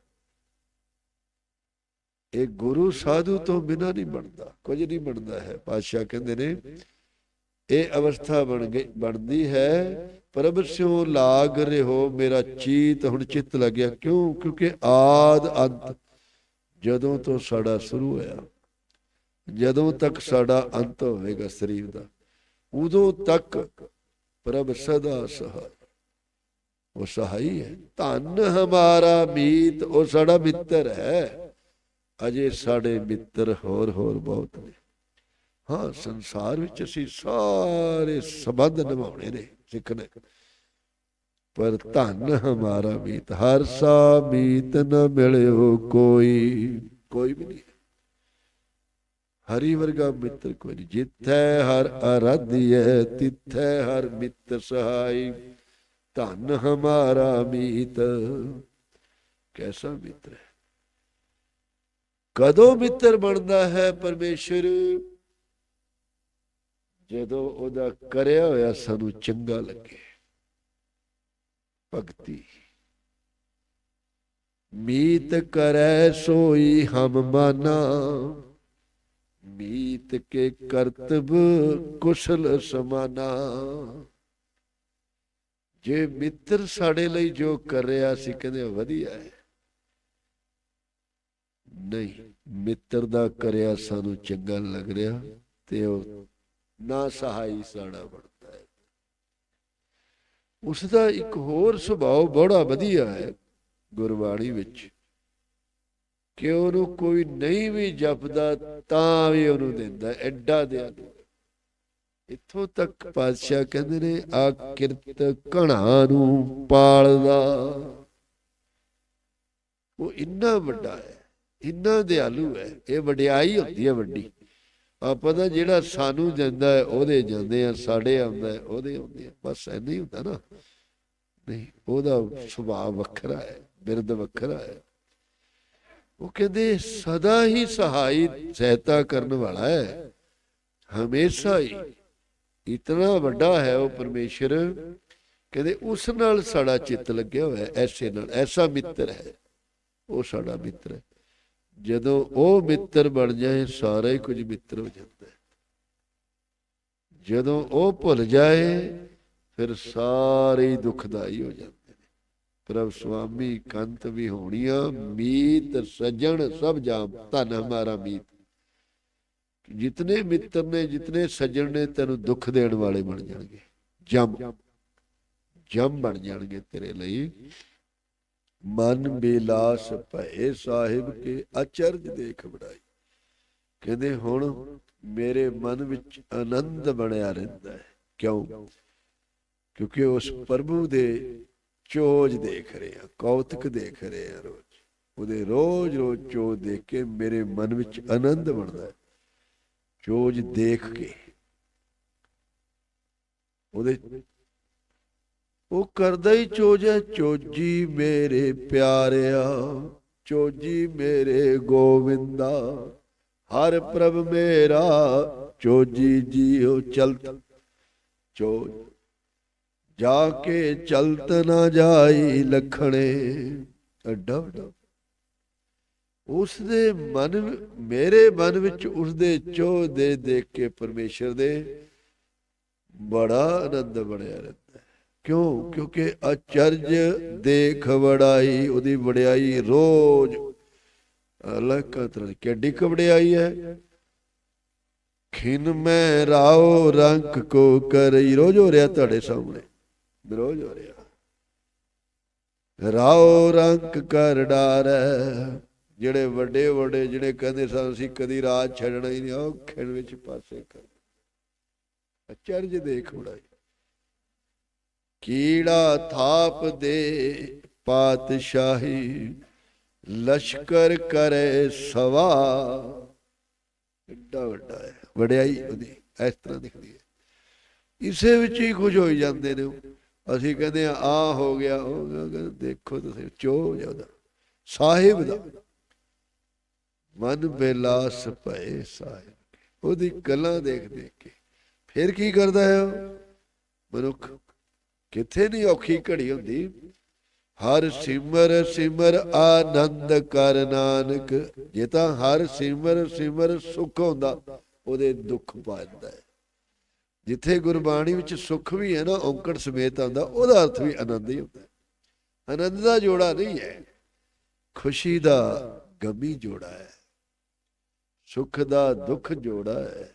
ਇਹ ਗੁਰੂ ਸਾਧੂ ਤੋਂ ਬਿਨਾ ਨਹੀਂ ਬਣਦਾ। ਕੁਝ ਨਹੀਂ ਬਣਦਾ ਹੈ। ਪਾਤਸ਼ਾਹ ਕਹਿੰਦੇ ਨੇ, ਇਹ ਅਵਸਥਾ ਬਣ ਗਈ, ਬਣਦੀ ਹੈ, ਪ੍ਰਭ ਸਿਉ ਲਾਗ ਰਹੋ, ਮੇਰਾ ਚੀਤ ਹੁਣ ਚਿੱਤ ਲੱਗਿਆ। ਕਿਉਂ? ਕਿਉਂਕਿ ਆਦ ਅੰਤ ਜਦੋਂ ਤੋਂ ਸਾਡਾ ਸ਼ੁਰੂ ਹੋਇਆ। ਜਦੋਂ ਤੱਕ ਸਾਡਾ ਅੰਤ ਹੋਵੇਗਾ ਸਰੀਰ ਦਾ, ਉਦੋਂ ਤੱਕ ਪ੍ਰਭ ਸਦਾ ਸਹਾਈ। ਉਹ ਸਹਾਈ ਹੈ। ਧੰਨ ਹਮਾਰਾ ਮੀਤ, ਉਹ ਸਾਡਾ ਮਿੱਤਰ ਹੈ। ਅਜੇ ਸਾਡੇ ਮਿੱਤਰ ਹੋਰ ਹੋਰ ਬਹੁਤ ਨੇ। ਹਾਂ, ਸੰਸਾਰ ਵਿੱਚ ਅਸੀਂ ਸਾਰੇ ਸਬੰਧ ਨਿਭਾਉਣੇ ਨੇ ਸਿੱਖਣੇ ਪਰ ਧੰਨ ਹਮਾਰਾ ਮੀਤ, ਹਰ ਸਾ ਮੀਤ ਨ ਮਿਲਿਓ ਕੋਈ ਕੋਈ ਵੀ ਨਹੀਂ। ਹਰੀ ਵਰਗਾ ਮਿੱਤਰ ਕੋਈ ਨਹੀਂ ਜਿੱਥੈ ਹਰ ਅਰਾਧਿਐ ਤਿੱਥੈ ਹਰ ਮਿੱਤਰ ਸਹਾਈ। ਧੰਨ ਹਮਾਰਾ ਮੀਤ। ਕੈਸਾ ਮਿੱਤਰ ਹੈ? ਕਦੋਂ ਮਿੱਤਰ ਬਣਦਾ ਹੈ ਪਰਮੇਸ਼ਰ? ਜਦੋਂ ਉਹਦਾ ਕਰਿਆ ਹੋਇਆ ਸਾਨੂੰ ਚੰਗਾ ਲੱਗੇ। ਭਗਤੀ। ਮੀਤ ਕਰੈ ਸੋਈ ਹਮ ਮਾਨਾ। ਮੀਤ ਕੇ ਕਰਤਬ ਕੁਸ਼ਲ ਸਮਾਨਾ। ਜੇ ਮਿੱਤਰ ਸਾਡੇ ਲਈ ਜੋ ਕਰ ਰਿਹਾ ਸੀ, ਕਹਿੰਦੇ ਵਧੀਆ ਹੈ। ਨਹੀਂ, ਮਿੱਤਰ ਦਾ ਕਰਿਆ ਸਾਨੂੰ ਚੰਗਾ ਲੱਗ ਰਿਹਾ ਤੇ ਉਹ ਨਾ ਸਹਾਈ ਸਾਡਾ ਬਣਦਾ ਹੈ। ਉਸ ਦਾ ਇੱਕ ਹੋਰ ਸੁਭਾਅ ਬੜਾ ਵਧੀਆ ਹੈ ਗੁਰਬਾਣੀ ਵਿੱਚ। ਕਿ ਉਹਨੂੰ ਕੋਈ ਨਹੀਂ ਵੀ ਜਪਦਾ, ਤਾਂ ਵੀ ਉਹਨੂੰ ਦਿੰਦਾ, ਐਡਾ ਦਿਆਲੂ ਹੈ। ਇੱਥੋਂ ਤੱਕ ਪਾਤਸ਼ਾਹ ਕਹਿੰਦੇ ਨੇ, ਆ ਕਿਰਤ ਘਣਾ ਨੂੰ ਪਾਲਦਾ। ਉਹ ਇੰਨਾ ਵੱਡਾ ਹੈ, ਇੰਨਾ ਦਿਆਲੂ ਹੈ, ਇਹ ਵਡਿਆਈ ਹੁੰਦੀ ਹੈ ਵੱਡੀ। ਆਪਾਂ ਤਾਂ ਜਿਹੜਾ ਸਾਨੂੰ ਦਿੰਦਾ ਹੈ, ਉਹਦੇ ਜਾਂਦੇ ਆ ਸਾਡੇ ਆਉਂਦਾ ਹੈ, ਉਹਦੇ ਆਉਂਦੇ ਆ ਬਸ ਐਨਾ ਹੀ ਹੁੰਦਾ ਨਾ। ਨਹੀਂ, ਉਹਦਾ ਸੁਭਾਅ ਵੱਖਰਾ ਹੈ ਬਿਰਦ ਵੱਖਰਾ ਹੈ। ਉਹ ਕਹਿੰਦੇ, ਸਦਾ ਹੀ ਸਹਾਈ ਸਹਾਇਤਾ ਕਰਨ ਵਾਲਾ ਹੈ। ਹਮੇਸ਼ਾ ਹੀ। ਇਤਨਾ ਵੱਡਾ ਹੈ ਉਹ ਪਰਮੇਸ਼ਰ। ਕਹਿੰਦੇ, ਉਸ ਨਾਲ ਸਾਡਾ ਚਿੱਤ ਲੱਗਿਆ ਹੋਇਆ ਹੈ। ਐਸੇ ਨਾਲ, ਐਸਾ ਮਿੱਤਰ ਹੈ। ਉਹ ਸਾਡਾ ਮਿੱਤਰ ਹੈ। ਜਦੋਂ ਉਹ ਮਿੱਤਰ ਬਣ ਜਾਏ, ਸਾਰਾ ਹੀ ਕੁਝ ਮਿੱਤਰ ਹੋ ਜਾਂਦਾ ਹੈ। ਜਦੋਂ ਉਹ ਭੁੱਲ ਜਾਏ, ਫਿਰ ਸਾਰੇ ਹੀ ਦੁਖਦਾਈ ਹੋ ਜਾਂਦੇ ਪ੍ਰਭ ਸੁਆਮੀ ਕੰਤ ਵੀ ਹੋਣੀਆਂ, ਮੀਤ, ਸਜਣ, ਸਭ ਜਾਮ, ਧਨ ਹਮਾਰਾ ਮੀਤ। ਜਿਤਨੇ ਮਿੱਤਰ ਨੇ, ਜਿਤਨੇ ਸੱਜਣ ਨੇ, ਤੈਨੂੰ ਦੁੱਖ ਦੇਣ ਵਾਲੇ ਬਣ ਜਾਣਗੇ। ਜਮ। ਜਮ ਬਣ ਜਾਣਗੇ ਤੇਰੇ ਲਈ। ਮਨ ਬੇਲਾਸ ਭਏ ਸਾਹਿਬ ਕੇ ਅਚਰਜ ਦੇਖ ਬੜਾਈ ਕਹਿੰਦੇ ਹੁਣ ਮੇਰੇ ਮਨ ਵਿੱਚ ਆਨੰਦ ਬਣਿਆ ਰਹਿੰਦਾ ਹੈ। ਕਿਉਂ? ਕਿਉਂਕਿ ਉਸ ਪ੍ਰਭੂ ਦੇ ਚੋਜ ਦੇਖ ਰਹੇ ਆ ਕੌਤਕ ਦੇਖ ਰਹੇ ਆ ਰੋਜ਼। ਉਹਦੇ ਰੋਜ਼ ਰੋਜ਼ ਚੋਜ ਦੇਖ ਕੇ ਮੇਰੇ ਮਨ ਵਿੱਚ ਆਨੰਦ ਬਣਦਾ ਹੈ। ਚੋਜ ਦੇਖ ਕੇ ਉਹਦੇ ਉਹ ਕਰਦਾ ਹੀ ਚੋਜ ਹੈ, ਚੋਜੀ ਮੇਰੇ ਪਿਆਰਿਆ, ਚੋਜੀ ਮੇਰੇ ਗੋਵਿੰਦਾ, ਹਰ ਪ੍ਰਭ ਮੇਰਾ, ਚੋਜੀ ਜੀਉ ਚਲਤ। ਚੋਜ ਜਾ ਕੇ ਚਲਤ ਨਾ ਜਾਈ ਲਖਣੇ। ਅੱਡਾ ਵੱਡਾ। ਉਸ ਦੇ ਮਨ ਮੇਰੇ ਮਨ ਵਿੱਚ ਉਸ ਦੇ ਚੋਹ ਦੇ ਦੇਖ ਕੇ ਪਰਮੇਸ਼ਰ ਦੇ ਬੜਾ ਆਨੰਦ ਬਣਿਆ ਰਹਿੰਦਾ ਕਿਉਂ? ਕਿਉਂਕਿ ਅਚਰਜ ਦੇਖ ਵੜਾਈ ਉਹਦੀ ਵਡਿਆਈ ਰੋਜ਼ ਅਲੱਗ ਤਰ੍ਹਾਂ ਕਿੱਡੀ ਕੁ ਹੈ? ਖਿਨ ਮੈਂ ਰਾਓ ਰੰਗ ਕੋ ਕਰਈ ਰੋਜ਼ ਹੋ ਰਿਹਾ ਤੁਹਾਡੇ ਸਾਹਮਣੇ। ਰੋਜ਼ ਹੋ ਰਿਹਾ। ਰਾਉ ਰੰਕ ਕਰ ਡਾਰੈ ਜਿਹੜੇ ਵੱਡੇ ਵੱਡੇ, ਜਿਹੜੇ ਕਹਿੰਦੇ ਸਨ, ਅਸੀਂ ਕਦੀ ਰਾਜ ਛੱਡਣਾ ਹੀ ਨਹੀਂ, ਉਹ ਖਿਣ ਵਿੱਚ ਪਾਸੇ ਕਰ। ਅਚਰਜ ਦੇਖ ਉੜਾਈ ਕੀੜਾ ਥਾਪ ਦੇ ਪਾਤਸ਼ਾਹੀ, ਲਸ਼ਕਰ ਕਰੇ ਸਵਾ। ਏਡਾ ਵੱਡਾ ਹੈ ਵਡਿਆਈ ਉਹਦੀ, ਇਸ ਤਰ੍ਹਾਂ ਦਿਖਦੀ ਹੈ ਇਸੇ ਵਿੱਚ ਹੀ ਖੁਸ਼ ਹੋਈ ਜਾਂਦੇ ਨੇ ਉਹ। ਅਸੀਂ ਕਹਿੰਦੇ ਆ ਆ ਹੋ ਗਿਆ, ਉਹ ਹੋ ਦੇਖੋ ਤੁਸੀਂ ਚੋ ਜਾਂਦਾ ਸਾਹਿਬ ਦਾ। ਮਨ ਬੇਲਾਸ ਭਏ ਸਾਹਿਬ। ਉਹਦੀ ਗੱਲਾਂ ਦੇਖ ਦੇਖ ਕੇ। ਫਿਰ ਕੀ ਕਰਦਾ ਹੈ ਮਨੁੱਖ ਕਿੱਥੇ ਨਹੀਂ ਔਖੀ ਘੜੀ ਹੁੰਦੀ? ਹਰ ਸਿਮਰ ਸਿਮਰ ਆਨੰਦ ਕਰ ਨਾਨਕ। ਜੇ ਤਾਂ ਹਰ ਸਿਮਰ ਸਿਮਰ ਸੁਖ ਹੁੰਦਾ, ਉਹਦੇ ਦੁੱਖ ਪਾ ਪਾਉਂਦਾ ਹੈ। ਜਿੱਥੇ ਗੁਰਬਾਣੀ ਵਿੱਚ ਸੁੱਖ ਵੀ ਹੈ ਨਾ, ਔਂਕੜ ਸਮੇਤ ਆਉਂਦਾ, ਉਹਦਾ ਅਰਥ ਵੀ ਆਨੰਦ ਹੀ ਹੁੰਦਾ ਆਨੰਦ ਦਾ ਜੋੜਾ ਨਹੀਂ ਹੈ, ਖੁਸ਼ੀ ਦਾ ਗਮੀ ਜੋੜਾ ਹੈ, ਸੁਖ ਦਾ ਦੁੱਖ ਜੋੜਾ ਹੈ।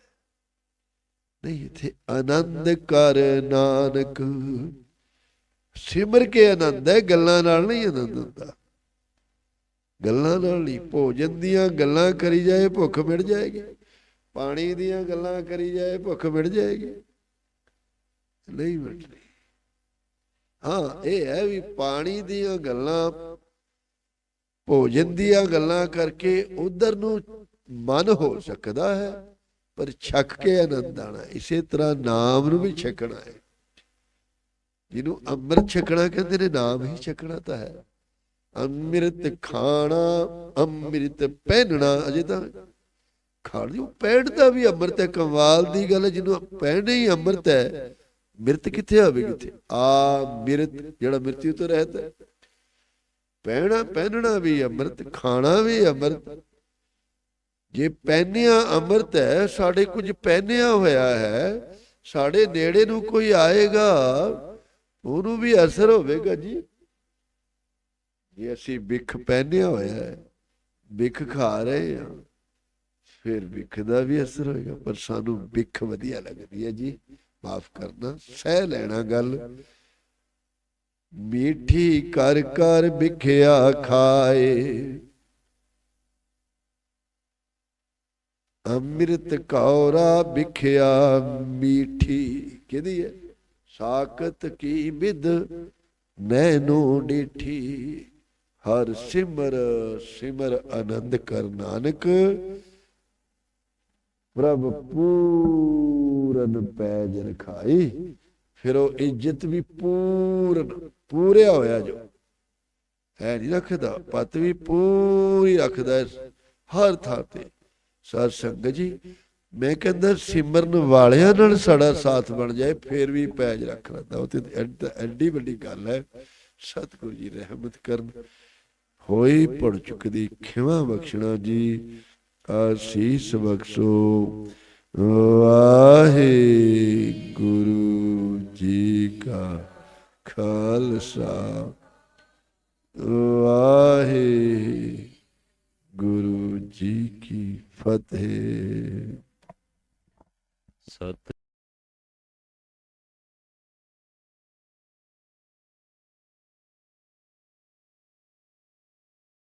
ਨਹੀਂ, ਇੱਥੇ ਆਨੰਦ ਕਰ ਨਾਨਕ, ਸਿਮਰ ਕੇ ਆਨੰਦ ਹੈ, ਗੱਲਾਂ ਨਾਲ ਨਹੀਂ ਆਨੰਦ ਹੁੰਦਾ। ਗੱਲਾਂ ਨਾਲ ਨਹੀਂ, ਭੋਜਨ ਦੀਆਂ ਗੱਲਾਂ ਕਰੀ ਜਾਏ, ਭੁੱਖ ਮਿਟ ਜਾਏਗੀ। ਪਾਣੀ ਦੀਆਂ ਗੱਲਾਂ ਕਰੀ ਜਾਏ, ਭੁੱਖ ਮਿਟ ਜਾਏਗੀ। ਨਹੀਂ ਮਿਟਦੀ ਹਾਂ, ਇਹ ਹੈ ਵੀ ਪਾਣੀ ਦੀਆਂ ਗੱਲਾਂ, ਭੋਜਨ ਦੀਆਂ ਗੱਲਾਂ ਕਰਕੇ ਉਧਰ ਨੂੰ ਮਨ ਹੋ ਸਕਦਾ ਹੈ, ਪਰ ਛਕ ਕੇ ਆਨੰਦ ਆਣਾ ਇਸੇ ਤਰ੍ਹਾਂ ਨਾਮ ਨੂੰ ਵੀ ਛਕਣਾ ਹੈ। ਜਿਹਨੂੰ ਅੰਮ੍ਰਿਤ ਛਕਣਾ ਕਹਿੰਦੇ ਨੇ, ਨਾਮ ਹੀ ਛਕਣਾ ਤਾਂ ਹੈ। ਅੰਮ੍ਰਿਤ ਖਾਣਾ, ਅੰਮ੍ਰਿਤ ਪਹਿਨਣਾ, ਅਜੇ ਤਾਂ ਖਾਣ ਉਹ ਪਹਿਨ ਦਾ ਵੀ ਅੰਮ੍ਰਿਤ ਹੈ, ਕਮਾਲ ਦੀ ਗੱਲ ਹੈ, ਜਿਹਨੂੰ ਪਹਿਨੇ ਹੀ ਅੰਮ੍ਰਿਤ ਹੈ। ਮਿਰਤ ਕਿੱਥੇ ਆਵੇ ਕਿੱਥੇ ਆ ਮਿਰਤ, ਜਿਹੜਾ ਮਿਰਤੀ ਤੋਂ ਰਹਿਤ ਹੈ। ਪਹਿਣਾ, ਪਹਿਨਣਾ ਵੀ ਅੰਮ੍ਰਿਤ, ਖਾਣਾ ਵੀ ਅੰਮ੍ਰਿਤ। ਜੇ ਪਹਿਨਿਆ ਅੰਮ੍ਰਿਤ ਹੈ, ਸਾਡੇ ਕੁਝ ਪਹਿਨਿਆ ਹੋਇਆ ਹੈ, ਸਾਡੇ ਨੇੜੇ ਨੂੰ ਕੋਈ ਆਏਗਾ, ਉਹਨੂੰ ਵੀ ਅਸਰ ਹੋਵੇਗਾ ਜੀ। ਜੇ ਅਸੀਂ ਵਿਖ ਪਹਿਨਿਆ ਹੋਇਆ ਹੈ ਵਿਖ ਖਾ ਰਹੇ ਹਾਂ ਫਿਰ ਵਿਖ ਦਾ ਵੀ ਅਸਰ ਹੋਏਗਾ ਪਰ ਸਾਨੂੰ ਵਿਖ ਵਧੀਆ ਲੱਗਦੀ ਹੈ ਜੀ। ਮਾਫ ਕਰਨਾ, ਸਹਿ ਲੈਣਾ ਗੱਲ। ਮੀਠੀ ਕਰ ਕਰ ਵਿਖਿਆ ਖਾਏ। ਅੰਮ੍ਰਿਤ ਕੌਰਾ ਵਿਖਿਆ ਮੀਠੀ। ਕਿਹਦੀ ਹੈ? ਸਾਕਤ ਕੀ ਵਿਦ ਨੈਨੋ ਡੀਠੀ। ਹਰ ਸਿਮਰ ਸਿਮਰ ਆਨੰਦ ਕਰ ਨਾਨਕ ਪ੍ਰਭ ਪੂਰਨ ਪੈਜ ਰਖਾਈ। ਫਿਰ ਉਹ ਇੱਜ਼ਤ ਵੀ ਪੂਰਨ ਪੂਰਿਆ ਹੋਇਆ ਜੋ। ਹੈ ਨਹੀਂ ਰੱਖਦਾ, ਪਤ ਵੀ ਪੂਰੀ ਰੱਖਦਾ ਹਰ ਥਾਂ ਤੇ। ਸਾਧ ਸੰਗਤ ਜੀ, ਮੈਂ ਕਹਿੰਦਾ ਸਿਮਰਨ ਵਾਲਿਆਂ ਨਾਲ ਸਾਡਾ ਸਾਥ ਬਣ ਜਾਏ, ਫਿਰ ਵੀ ਪੈਜ ਰੱਖ ਲੈਂਦਾ। ਉਹ ਤੇ ਐਡੀ ਵੱਡੀ ਗੱਲ ਹੈ, ਸਤਿਗੁਰੂ ਜੀ ਰਹਿਮਤ ਕਰਨ। ਹੋਈ ਪੜ ਚੁੱਕਦੀ ਖਿਵਾ ਬਖਸ਼ਣਾ ਜੀ। ਆਸੀਸ ਬਖਸ਼ੋ। ਵਾਹਿਗੁਰੂ ਜੀ ਕਾ ਖਾਲਸਾ। ਵਾਹਿਗੁਰੂ ਜੀ ਕੀ ਫਤਿਹ। ਸਤ